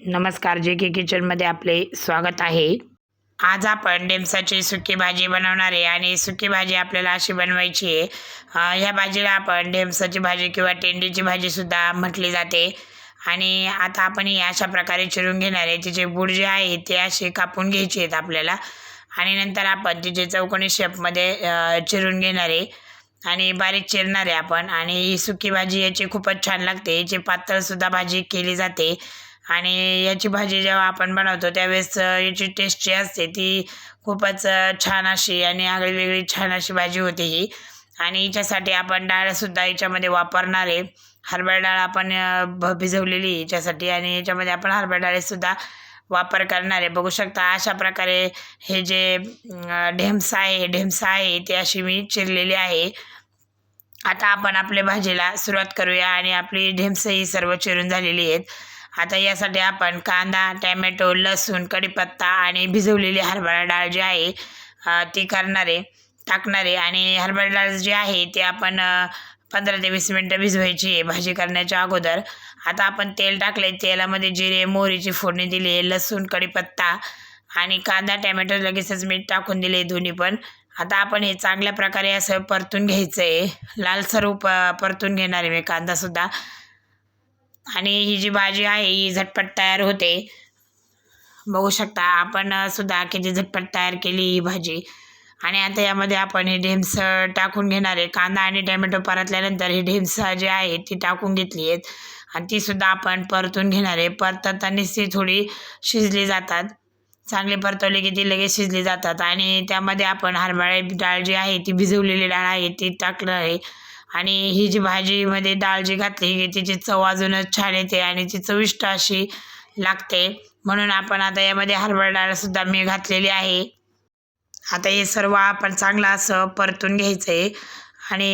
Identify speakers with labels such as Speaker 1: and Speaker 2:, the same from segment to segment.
Speaker 1: नमस्कार जे के किचनमध्ये आपले स्वागत आहे. आज आपण डेमसाची सुकी भाजी बनवणार आहे आणि सुकी भाजी आपल्याला अशी बनवायची आहे. ह्या भाजीला आपण डेमसाची भाजी किंवा टेंडीची भाजीसुद्धा म्हटली जाते. आणि आता आपण ही अशा प्रकारे चिरून घेणार आहे. तिचे बुड जे आहे ते असे कापून घ्यायचे आहेत आपल्याला. आणि नंतर आपण तिचे चौकोनी शेपमध्ये चिरून घेणार आहे. आणि बारीक चिरणार आहे आपण. आणि ही सुकी भाजी याची खूपच छान लागते. याची पातळसुद्धा भाजी केली जाते. आणि याची भाजी जेव्हा आपण बनवतो त्यावेळेस याची टेस्ट जी असते. ती खूपच छान अशी आणि आगळी वेगळी छान अशी भाजी होते ही. आणि हिच्यासाठी आपण डाळसुद्धा याच्यामध्ये वापरणार आहे. हरभरा डाळ आपण भ भिजवलेली याच्यासाठी आणि याच्यामध्ये आपण हरभरा डाळीसुद्धा वापर करणार आहे. बघू शकता अशा प्रकारे हे जे ढेमसा आहे ढेमसा आहे ते अशी मी चिरलेली आहे. आता आपण आपल्या भाजीला सुरुवात करूया आणि आपली ढेमसं ही सर्व चिरून झालेली आहेत. आता यासाठी आपण कांदा टॅमॅटो लसूण कढीपत्ता आणि भिजवलेली हरभरा डाळ जी आहे ती करणार आहे आणि हरभरा डाळ जी आहे ती आपण पंधरा ते वीस मिनटं भिजवायची आहे भाजी करण्याच्या अगोदर. आता आपण तेल टाकले तेलामध्ये जिरे मोहरीची फोडणी दिली आहे लसूण कढीपत्ता आणि कांदा टॅमॅटो लगेचच मीठ टाकून दिले दोन्ही पण. आता आपण हे चांगल्या प्रकारे असं परतून घ्यायचं आहे लालसर उप परतून घेणार आहे मी कांदासुद्धा आणि ही जी भाजी आहे ही झटपट तयार होते. बघू शकता आपण सुद्धा किती झटपट तयार केली ही भाजी. आणि आता यामध्ये आपण हे ढेम्स टाकून घेणार आहे. कांदा आणि टोमॅटो परतल्यानंतर ही ढेम्स जी आहे ती टाकून घेतली आहेत. आणि तीसुद्धा आपण परतून घेणार आहे. परतताना ती थोडी शिजली जातात. चांगली परतवली की ती लगेच शिजली जातात. आणि त्यामध्ये आपण हरभरा डाळ जी आहे ती भिजवलेली डाळ आहे ती टाकलं आहे. आणि ही जी भाजीमध्ये डाळ जी घातली की तिची चव अजूनच छान येते आणि ती चविष्ट अशी लागते. म्हणून आपण आता यामध्ये हरभरा डाळसुद्धा मी घातलेली आहे. आता हे सर्व आपण चांगलं असं परतून घ्यायचं आहे आणि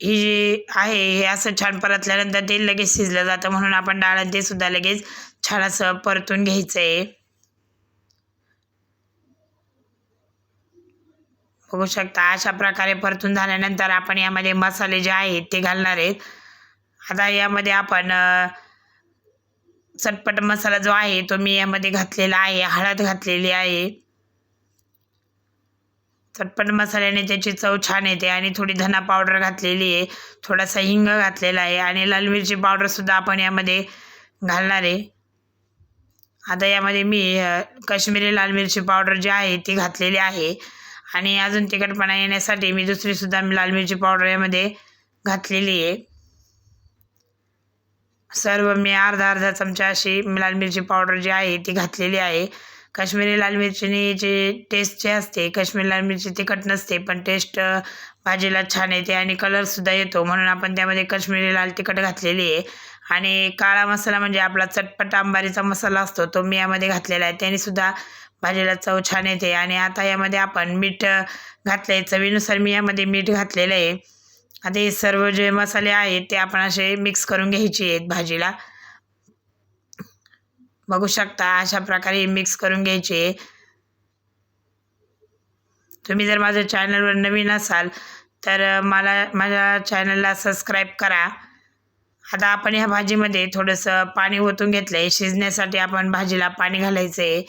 Speaker 1: ही जी आहे हे असं छान परतल्यानंतर ते लगेच शिजलं जातं म्हणून आपण डाळ ते सुद्धा लगेच छान असं परतून घ्यायचं आहे होऊ शकता. अशा प्रकारे परतून झाल्यानंतर आपण यामध्ये मसाले जे आहेत ते घालणार आहेत. आता यामध्ये आपण चटपट मसाला जो आहे तो मी यामध्ये घातलेला आहे. हळद घातलेली आहे. चटपट मसाल्याने त्याची चव छान येते आणि थोडी धना पावडर घातलेली आहे. थोडासा हिंग घातलेला आहे आणि लाल मिरची पावडरसुद्धा आपण यामध्ये घालणार आहे. आता यामध्ये मी अ, काश्मीरी लाल मिरची पावडर जी आहे ती घातलेली आहे. आणि अजून तिखटपणा येण्यासाठी मी दुसरीसुद्धा लाल मिरची पावडर यामध्ये घातलेली आहे. सर्व मी अर्धा अर्धा चमचा अशी लाल मिरची पावडर जी आहे ती घातलेली आहे. काश्मीरी लाल मिरचीने जी टेस्ट जी असते काश्मीरी लाल मिरची तिखट नसते पण टेस्ट भाजीला छान येते आणि कलरसुद्धा येतो म्हणून आपण त्यामध्ये काश्मीरी लाल तिखट घातलेली आहे. आणि काळा मसाला म्हणजे आपला चटपट आंबारीचा मसाला असतो तो मी यामध्ये घातलेला आहे. त्यानेसुद्धा भाजीला चव छान येते. आणि आता यामध्ये आपण मीठ घातलं आहे चवीनुसार मी यामध्ये मीठ घातलेलं आहे. आता हे सर्व जे मसाले आहेत ते आपण असे मिक्स करून घ्यायचे आहेत भाजीला. बघू शकता अशा प्रकारे मिक्स करून घ्यायचे तुम्ही जर माझ्या चॅनलवर नवीन असाल तर मला माझ्या चॅनलला सबस्क्राईब करा. आता आपण ह्या भाजीमध्ये थोडंसं पाणी ओतून घेतलं आहे शिजण्यासाठी आपण भाजीला पाणी घालायचं आहे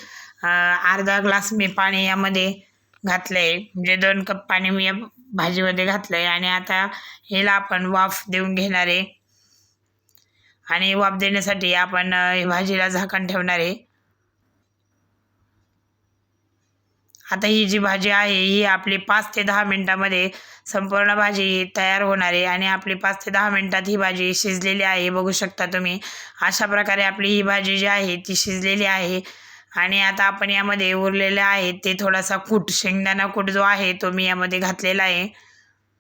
Speaker 1: अर्धा ग्लास मी पाणी यामध्ये घातलं आहे म्हणजे दोन कप पाणी मी या भाजीमध्ये घातलं आहे आणि आता हिला आपण वाफ देऊन घेणार. आहे आणि वाफ देण्यासाठी आपण भाजीला झाकण ठेवणार. आहे आता ही जी भाजी आहे ही आपली पाच ते दहा मिनटामध्ये संपूर्ण भाजी तयार होणार आहे आणि आपली पाच ते दहा मिनटात ही भाजी शिजलेली आहे बघू शकता तुम्ही. अशा प्रकारे आपली ही भाजी जी आहे ती शिजलेली आहे. आणि आता आपण यामध्ये उरलेले आहे ते थोडासा कूट शेंगदाणा कूट जो आहे तो मी यामध्ये घातलेला आहे.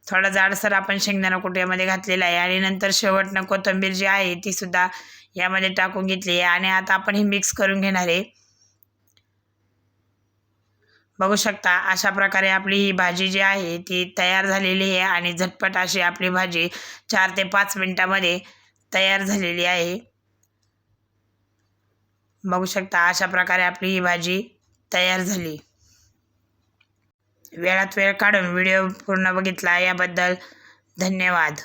Speaker 1: थोडा जाडसर आपण शेंगदाणा कूट यामध्ये घातलेला आहे. आणि नंतर शेवटनं कोथिंबीर जी आहे ती सुद्धा यामध्ये टाकून घेतली आहे. आणि आता आपण हे मिक्स करून घेणार आहे. बघू शकता अशा प्रकारे आपली ही भाजी जी आहे ती तयार झालेली आहे आणि झटपट अशी आपली भाजी चार ते पाच मिनटामध्ये तयार झालेली आहे. बघू शकता अशा प्रकारे आपली ही भाजी तयार झाली. वेळात वेळ काढून व्हिडिओ पूर्ण बघितला याबद्दल धन्यवाद.